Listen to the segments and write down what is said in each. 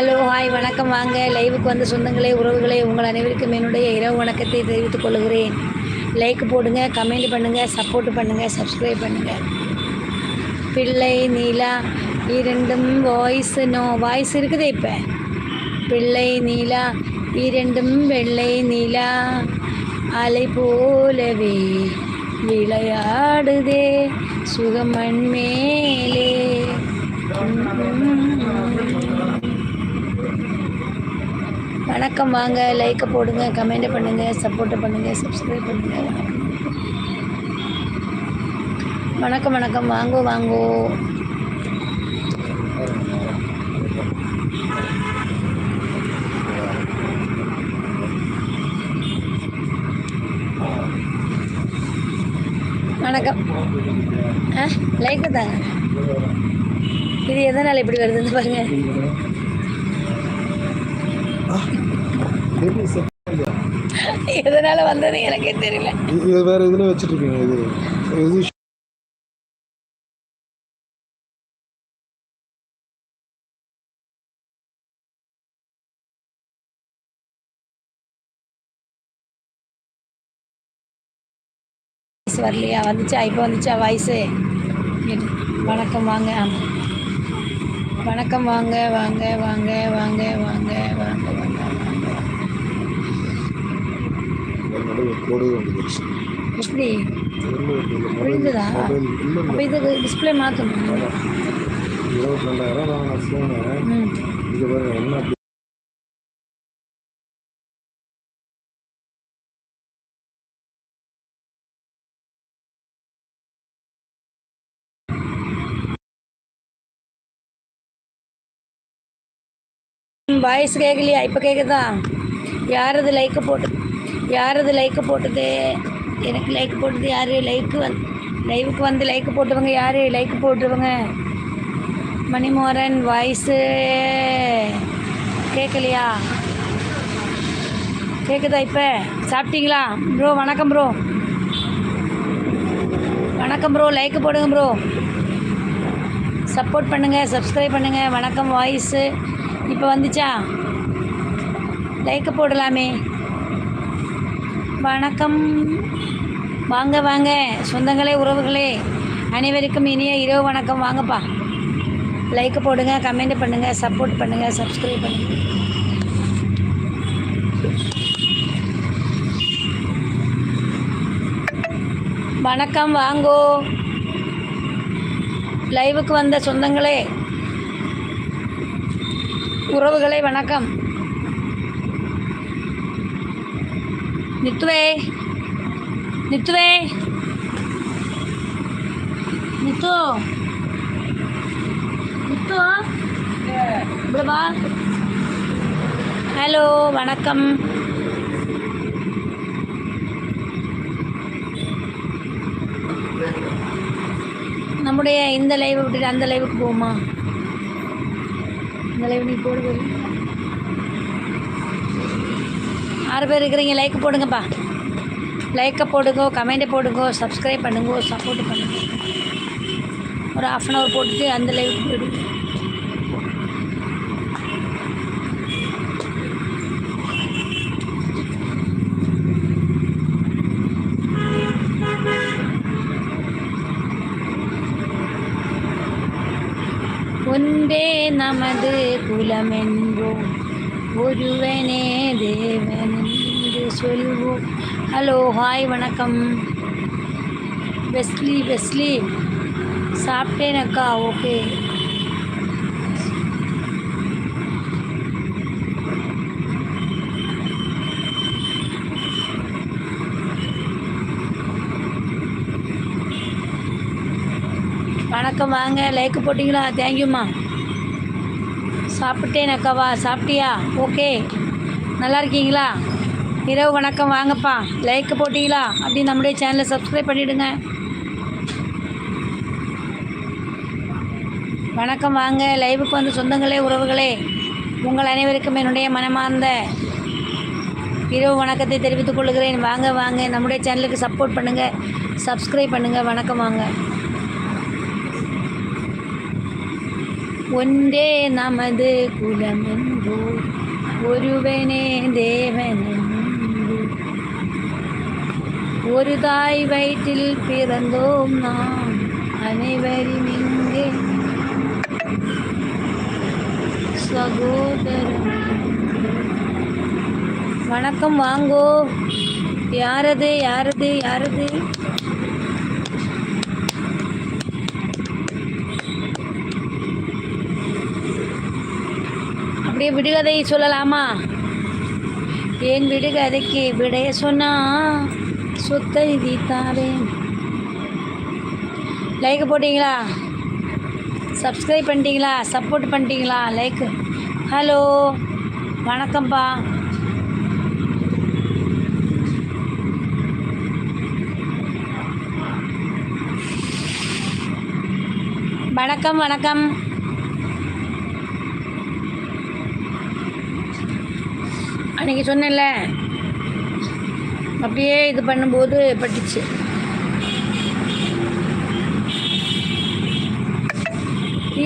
Hello hi வணக்கம். வாங்க லைவுக்கு வந்த சொந்தங்களே உறவுகளே உங்கள் அனைவருக்கும் என்னுடைய இரவு வணக்கத்தை தெரிவித்துக் கொள்கிறேன். லைக் போடுங்க கமெண்ட் பண்ணுங்கள் சப்போர்ட் பண்ணுங்கள் சப்ஸ்கிரைப் பண்ணுங்கள் பிள்ளை நீலா இரண்டும் வாய்ஸ் நோ வாய்ஸ் இருக்குது இப்போ. பிள்ளை நீலா இரண்டும் வெள்ளை நீலா. அலை போலவே விளையாடுதே சுகமண் மேலே. வணக்கம் வாங்க. லைக்கை போடுங்க கமெண்ட் பண்ணுங்க சப்போர்ட்டை பண்ணுங்க சப்ஸ்கிரைப் பண்ணுங்க. வணக்கம் வணக்கம். வாங்கோ வாங்கோ. வணக்கம். ஆ லைக்கு தாங்க. இது எதனால் இப்படி வருதுன்னு பாருங்கள் எதனால் வந்தது எனக்கே தெரியல. இது வேற இதுல வச்சுட்டு இருக்கீங்க இது இது வரலையா? வந்துச்சா? இப்போ வந்துச்சா வாய்ஸு வணக்கம் வாங்க. ஆமாம் வணக்கம் வாங்க வாங்க வாங்க வாங்க வாங்க வாங்க எப்படி புரிஞ்சுதா? அப்போ இதுக்கு டிஸ்பிளே மாற்றணும் இருபத்தி ரெண்டாயிரம் நான் ஃபோனு இது பாருங்க. வாய்ஸ் கேட்கலையா இப்போ கேட்குதா யாரது லைக்கு போட்டு யாரது லைக்கு போட்டது? எனக்கு லைக் போட்டது யார்? லைக்கு வந் லைவுக்கு வந்து லைக்கு போட்டவங்க யார்? லைக்கு போட்டுருவங்க மணிமோகன் வாய்ஸு கேட்கலையா கேட்குதா இப்போ? சாப்பிட்டீங்களா? ப்ரோ வணக்கம் ப்ரோ வணக்கம் ப்ரோ லைக்கு போடுங்க ப்ரோ சப்போர்ட் பண்ணுங்கள் சப்ஸ்கிரைப் பண்ணுங்கள் வணக்கம் வாய்ஸு இப்போ வந்துச்சா? லைக்கு போடலாமே. வணக்கம். வாங்க வாங்க. சொந்தங்களே உறவுகளே அனைவருக்கும் இனிய இரவு வணக்கம். வாங்கப்பா. லைக்கு போடுங்க கமெண்ட் பண்ணுங்கள் சப்போர்ட் பண்ணுங்கள் சப்ஸ்கிரைப் பண்ணுங்கள் வணக்கம் வாங்கோ. லைவுக்கு வந்த சொந்தங்களே உறவுகளே வணக்கம். நித்துவே. நித்துவே. நித்து. நித்து. இப்படி ஹலோ வணக்கம். நம்முடைய இந்த லைவை விட்டுட்டு அந்த லைவுக்கு போவோமா? இந்த லைவ் நீ ஆறு பேர் இருக்கிறீங்க லைக் போடுங்கப்பா. லைக்கை போடுங்க கமெண்ட்டை போடுங்க சப்ஸ்கிரைப் பண்ணுங்க சப்போர்ட் பண்ணுங்க. ஒரு ஆஃப் அன் ஹவர் போட்டுட்டு அந்த லைவுக்கு போயிடுங்க நமது குலமென்றோம் ஒருவனே தேவன் என்று சொல்வோம். ஹலோ ஹாய் வணக்கம். Wesley Wesley. சாப்பிட்டேனக்கா ஓகே வணக்கம் வாங்க. லைக் போட்டிங்களா? தேங்க்யூம்மா சாப்பிட்டேன் அக்காவா சாப்பிட்டியா? ஓகே. நல்லா இருக்கீங்களா? இரவு வணக்கம் வாங்கப்பா. லைக் போட்டிங்களா? அப்படி நம்முடைய சேனலை சப்ஸ்கிரைப் பண்ணிவிடுங்க வணக்கம் வாங்க. லைவுக்கு வந்து சொந்தங்களே உறவுகளே உங்கள் அனைவருக்கும் என்னுடைய மனமார்ந்த இரவு வணக்கத்தை தெரிவித்துக் கொள்கிறேன். வாங்க வாங்க. நம்முடைய சேனலுக்கு சப்போர்ட் பண்ணுங்கள் சப்ஸ்கிரைப் பண்ணுங்கள் வணக்கம் வாங்க. ஒன்றே நமது குலமென்றோ ஒருவனே தேவனென்று. ஒரு தாய் வயிற்றில் பிறந்தோம் நாம் அனைவரும் இங்கே. சகோதரன். வணக்கம் வாங்கோ. யாரது யாரது யாரது அப்படியே விடுகதை சொல்லலாமா? என் விடுகதைக்கு விடைய சொன்னா சொத்தை தீத்தாரேன் லைக் போட்டிங்களா? சப்ஸ்கிரைப் பண்ணிட்டீங்களா? சப்போர்ட் பண்ணிட்டீங்களா? லைக் ஹலோ வணக்கம்ப்பா. வணக்கம் வணக்கம். அன்றைக்கி சொன்னேன்ல. அப்படியே இது பண்ணும்போது பட்டுச்சு. தீ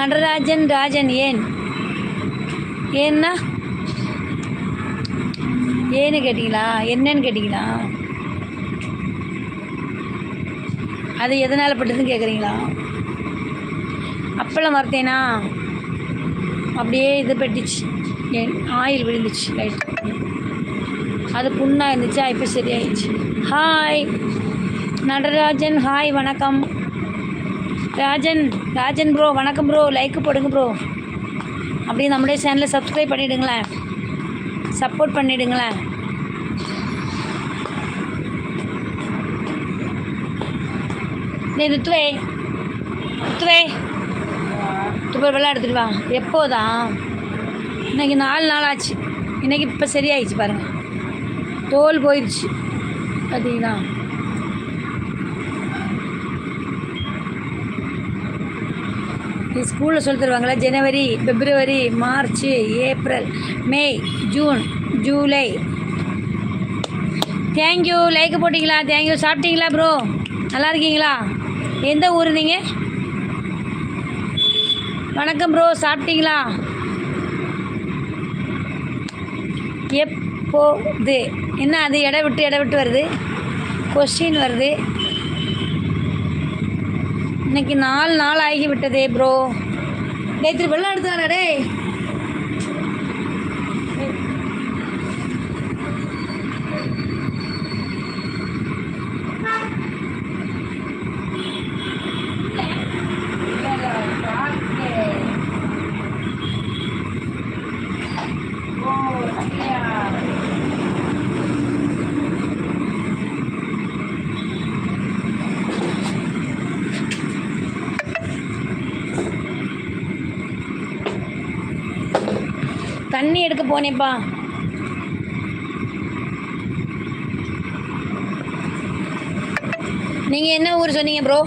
நடராஜன் ராஜன் ஏன்? ஏன்னா? ஏன்னு கேட்டிங்களா? என்னன்னு கேட்டிங்களா? அது எதனால் பட்டதுன்னு கேட்குறீங்களா அப்பளம் வறுத்தேனா? அப்படியே இது பட்டுச்சு. என் ஆயில் விழுந்துச்சு லைட் அது புண்ணாக இருந்துச்சா? இப்போ சரியாயிடுச்சு. ஹாய் நடராஜன் ஹாய் வணக்கம். ராஜன் ராஜன் ப்ரோ வணக்கம் ப்ரோ லைக் போடுங்க ப்ரோ அப்படியே நம்முடைய சேனலை சப்ஸ்கிரைப் பண்ணிவிடுங்களேன் சப்போர்ட் பண்ணிவிடுங்களேன் நீ ருத்துவே ருத்துவே துப்பர் வெள்ளம் எடுத்துட்டு வா. எப்போதான்? இன்னைக்கு நாலு நாள் ஆச்சு. இன்றைக்கி இப்போ சரியாயிடுச்சு பாருங்கள் தோல் போயிடுச்சு பார்த்தீங்களா இது ஸ்கூலில் சொல்லி தருவாங்களா? ஜனவரி பிப்ரவரி மார்ச் ஏப்ரல் மே ஜூன் ஜூலை. தேங்க்யூ லைக் போட்டிங்களா? தேங்க்யூ சாப்பிட்டீங்களா ப்ரோ நல்லா இருக்கீங்களா? எந்த ஊர் நீங்கள் வணக்கம் ப்ரோ சாப்பிட்டீங்களா? எப்போது? என்ன அது? இட விட்டு இட விட்டு வருது. கொஸ்டின் வருது. இன்னைக்கு நாலு நாள் ஆகி விட்டதே ப்ரோ நேற்று வெள்ளம் எடுத்தானே டே போனேப்பா நீங்கள் என்ன ஊர் சொன்னீங்க ப்ரோ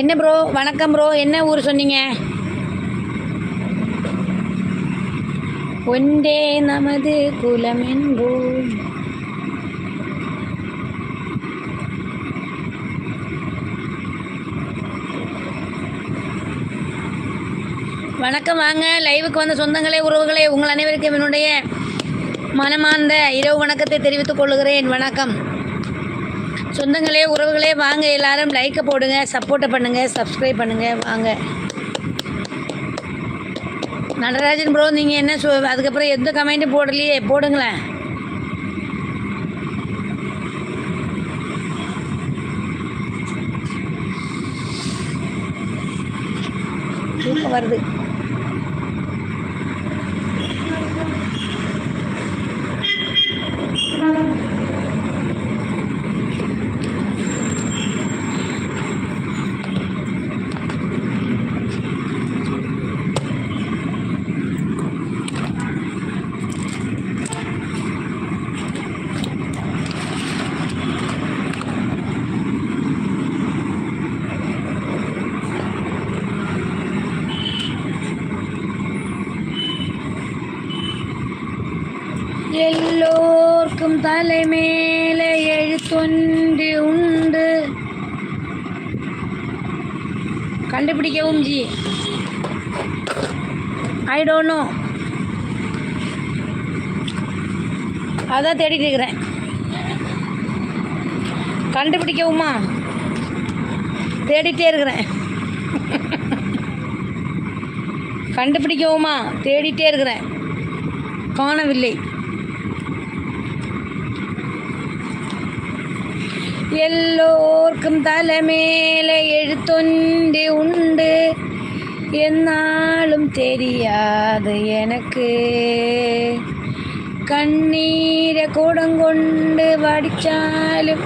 என்ன ப்ரோ வணக்கம் ப்ரோ என்ன ஊர் சொன்னீங்க? ஒன்றே நமது குலம் என்போம். வணக்கம் வாங்க. லைவுக்கு வந்த சொந்தங்களே உறவுகளே உங்கள் அனைவருக்கும் என்னுடைய மனமார்ந்த இரவு வணக்கத்தை தெரிவித்துக் கொள்கிறேன். வணக்கம். சொந்தங்களே உறவுகளே வாங்க. எல்லாரும் லைக்கை போடுங்க சப்போர்ட்டை பண்ணுங்கள் சப்ஸ்கிரைப் பண்ணுங்கள் வாங்க. நடராஜன் ப்ரோ நீங்கள் என்ன சொ அதுக்கப்புறம் எந்த கமெண்ட்டும் போடலையே? போடுங்களேன். தூக்கம் வருது. எல்லோர்க்கும் தலைமேலே எழுத்தொன்று உண்டு. கண்டுபிடிக்கவும் ஜி. ஐ டோன்ட் நோ அதான் தேடிட்டு இருக்கிறேன். கண்டுபிடிக்கவுமா? தேடிட்டே இருக்கிறேன். கண்டுபிடிக்கவுமா? தேடிட்டே இருக்கிறேன். காணவில்லை. எல்லோர்க்கும் தலைமேலே எழுத்தொண்டு உண்டு. என்னாலும் தெரியாது எனக்கு. கண்ணீரை கூடங்கொண்டு வடிச்சாலும்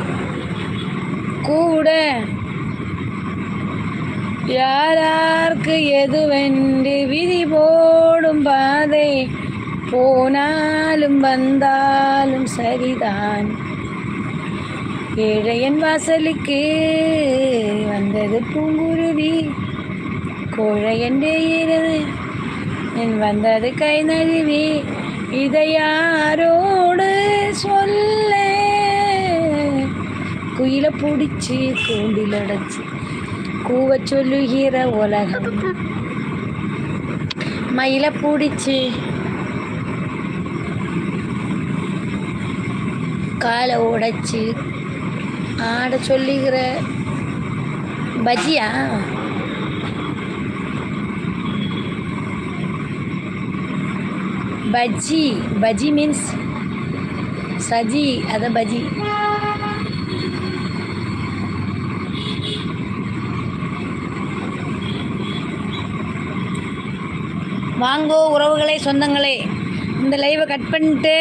கூட யாரார்க்கு எதுவென்று விதி போடும் பாதை போனாலும் வந்தாலும் சரிதான். ஏழையன் வாசலுக்கு வந்தது பூங்குருவி. கோழையன்றே இருந்து என் வந்தது கை நழுவி இதை யாரோடு சொல்ல? குயில பிடிச்சி கூண்டில் அடைச்சி கூவ சொல்லுகிற உலகம். மயில பிடிச்சி காலை உடைச்சி ஆட சொல்லுகிற பஜ்ஜியா? பஜ்ஜி பஜ்ஜி மீன்ஸ் சஜி அதான் பஜ்ஜி. வாங்கோ உறவுகளே சொந்தங்களே இந்த லைவை கட் பண்ணிட்டு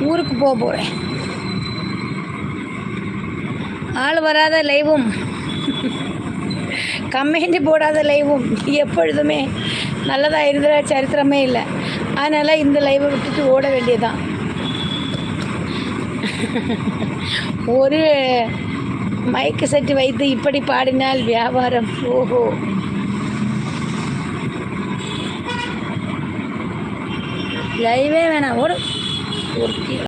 ஊருக்கு போக போகிறேன் ஆள் வராத லைவும். கம்மெண்ட் போடாத லைவும். எப்பொழுதுமே நல்லதாக இருந்த சரித்திரமே இல்லை. அதனால் இந்த லைவை விட்டுட்டு ஓட வேண்டியதுதான். ஒரு மைக்கு செட்டு வைத்து இப்படி பாடினால் வியாபாரம் ஓஹோ. லைவே வேணாம் ஓடும் ஒரு